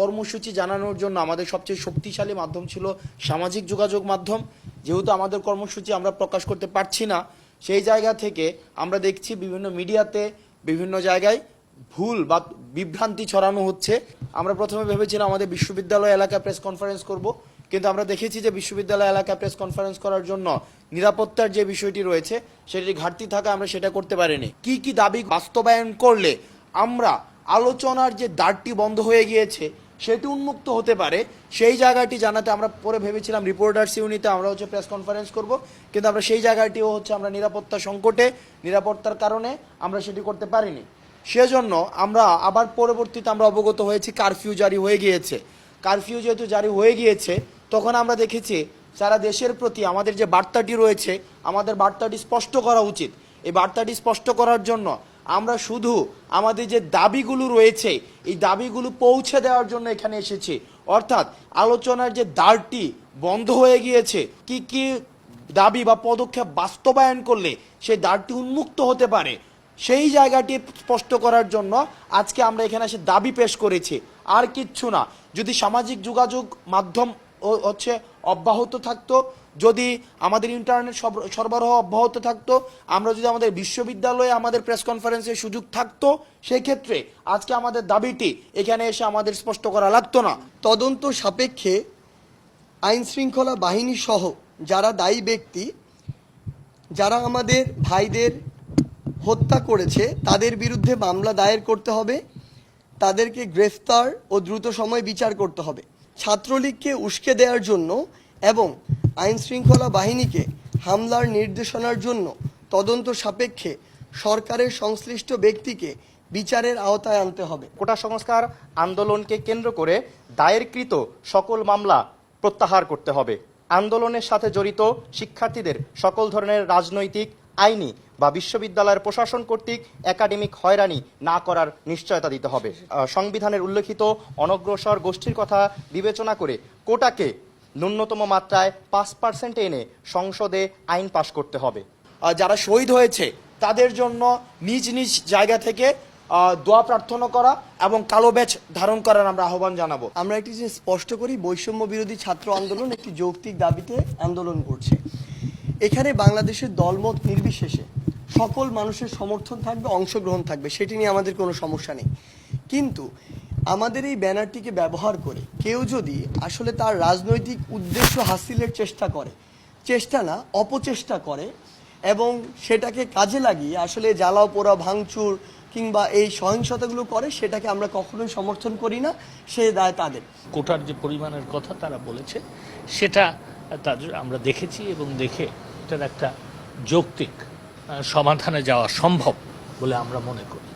কর্মসূচি জানানোর জন্য আমাদের সবচেয়ে শক্তিশালী মাধ্যম ছিল সামাজিক যোগাযোগ মাধ্যম। যেহেতু আমাদের কর্মসূচি আমরা প্রকাশ করতে পারছি না, সেই জায়গা থেকে আমরা দেখছি বিভিন্ন মিডিয়াতে, বিভিন্ন জায়গায় ভুল বা বিভ্রান্তি ছড়ানো হচ্ছে। আমরা প্রথমে ভেবেছিলাম আমাদের বিশ্ববিদ্যালয় এলাকায় প্রেস কনফারেন্স করব, কিন্তু আমরা দেখেছি যে বিশ্ববিদ্যালয় এলাকায় প্রেস কনফারেন্স করার জন্য নিরাপত্তার যে বিষয়টি রয়েছে, সেটির ঘাটতি থাকা আমরা সেটা করতে পারিনি। কি কি দাবি বাস্তবায়ন করলে আমরা আলোচনার যে দ্বারটি বন্ধ হয়ে গিয়েছে সেটি উন্মুক্ত হতে পারে। সেই জায়গাটি জানাতে আমরা পরে ভেবেছিলাম রিপোর্টার্স ইউনিটে আমরা হচ্ছে প্রেস কনফারেন্স করব। কিন্তু আমরা সেই জায়গাটিও হচ্ছে আমরা নিরাপত্তা সংকটে, নিরাপত্তার কারণে আমরা সেটি করতে পারিনি। সেজন্য আমরা আবার পরবর্তীতে আমরা অবগত হয়েছি কারফিউ জারি হয়ে গিয়েছে। কারফিউ যেহেতু জারি হয়ে গিয়েছে, তখন আমরা দেখেছি সারা দেশের প্রতি আমাদের যে বার্তাটি রয়েছে, আমাদের বার্তাটি স্পষ্ট করা উচিত। এই বার্তাটি স্পষ্ট করার জন্য আমরা শুধু আমাদের যে দাবিগুলো রয়েছে, এই দাবিগুলো পৌঁছে দেওয়ার জন্য এখানে এসেছি। অর্থাৎ আলোচনার যে দ্বারটি বন্ধ হয়ে গিয়েছে, কি কি দাবি বা পদক্ষেপ বাস্তবায়ন করলে সেই দ্বারটি উন্মুক্ত হতে পারে, সেই জায়গাটি স্পষ্ট করার জন্য আজকে আমরা এখানে এসে দাবি পেশ করেছি। আর কিচ্ছু না। যদি সামাজিক যোগাযোগ মাধ্যম হচ্ছে অব্যাহত থাকতো যদি আমাদের ইন্টারনেট সরবরাহ অব্যাহত থাকতো, আমরা যদি আমাদের বিশ্ববিদ্যালয়ে আমাদের প্রেস কনফারেন্সের সুযোগ থাকতো সেই ক্ষেত্রে আজকে আমাদের দাবিটি এখানে এসে আমাদের স্পষ্ট করা লাগতো না। তদন্ত সাপেক্ষে আইন শৃঙ্খলা বাহিনী সহ যারা দায়ী ব্যক্তি, যারা আমাদের ভাইদের হত্যা করেছে, তাদের বিরুদ্ধে মামলা দায়ের করতে হবে, তাদেরকে গ্রেফতার ও দ্রুত সময় বিচার করতে হবে। ছাত্রলীগকে উস্কে দেওয়ার জন্য এবং আইন শৃঙ্খলা বাহিনীকে হামলার নির্দেশনার জন্য তদন্ত সাপেক্ষে সরকারের সংশ্লিষ্ট ব্যক্তিকে বিচারের আওতায় আনতে হবে। কোটা সংস্কার আন্দোলনকে কেন্দ্র করে দায়েরকৃত সকল মামলা প্রত্যাহার করতে হবে। আন্দোলনের সাথে জড়িত শিক্ষার্থীদের সকল ধরনের রাজনৈতিক, আইনি বা বিশ্ববিদ্যালয়ের প্রশাসন কর্তৃক একাডেমিক হয়রানি না করার নিশ্চয়তা দিতে হবে। সংবিধানের উল্লেখিত অনগ্রসর গোষ্ঠীর কথা বিবেচনা করে কোটাকে ন্যূনতম মাত্রায় পাঁচ পার্সেন্ট এনে সংসদে আইন পাশ করতে হবে। যারা শহীদ হয়েছে তাদের জন্য নিজ নিজ জায়গা থেকে দোয়া প্রার্থনা করা এবং কালো ব্যাচ ধারণ করার আমরা আহ্বান জানাব। আমরা একটি জিনিস স্পষ্ট করি বৈষম্য বিরোধী ছাত্র আন্দোলন একটি যৌক্তিক দাবিতে আন্দোলন করছে। এখানে বাংলাদেশের দলমত নির্বিশেষে সকল মানুষের সমর্থন থাকবে অংশগ্রহণ থাকবে সেটি নিয়ে আমাদের কোনো সমস্যা নেই। কিন্তু আমাদের এই ব্যানারটিকে ব্যবহার করে কেউ যদি আসলে তার রাজনৈতিক উদ্দেশ্য হাসিলের চেষ্টা করে, চেষ্টা না, অপচেষ্টা করে এবং সেটাকে কাজে লাগিয়ে আসলে জ্বালাও পোড়া ভাঙচুর কিংবা এই সহিংসতাগুলো করে, সেটাকে আমরা কখনোই সমর্থন করি না, সে দায় তাদের। কোটার যে পরিমাণের কথা তারা বলেছে, সেটা তাদের আমরা দেখেছি এবং দেখে এটার একটা যৌক্তিক সমাধানে যাওয়া সম্ভব বলে আমরা মনে করি।